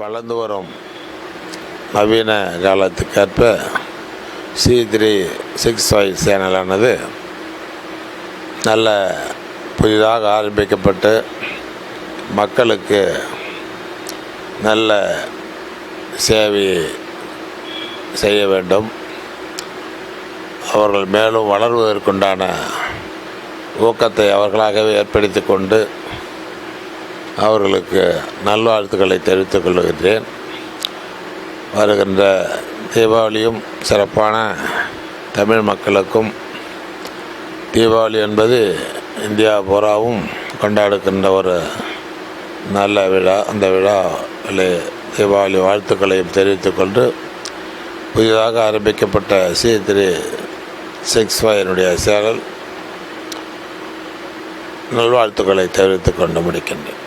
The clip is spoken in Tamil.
வளர்ந்து வரும். நவீன காலத்துக்கேற்ப சி த்ரீ சிக்ஸ் ஃபைவ் சேனலானது நல்ல புதிதாக ஆரம்பிக்கப்பட்டு மக்களுக்கு நல்ல சேவை செய்ய வேண்டும். அவர்கள் மேலும் வளர்வதற்குண்டான ஊக்கத்தை அவர்களாகவே ஏற்படுத்தி கொண்டு அவர்களுக்கு நல்வாழ்த்துக்களை தெரிவித்துக் கொள்கின்றேன். வருகின்ற தீபாவளியும் சிறப்பான தமிழ் மக்களுக்கும் தீபாவளி என்பது இந்தியா பூராவும் கொண்டாடுகின்ற ஒரு நல்ல விழா. அந்த விழாவில் தீபாவளி வாழ்த்துக்களையும் தெரிவித்துக்கொண்டு புதிதாக ஆரம்பிக்கப்பட்ட சி த்ரீ சிக்ஸ் ஃபைனுடைய சேனல் நல்வாழ்த்துக்களை தெரிவித்துக் கொண்டு முடிக்கின்றேன்.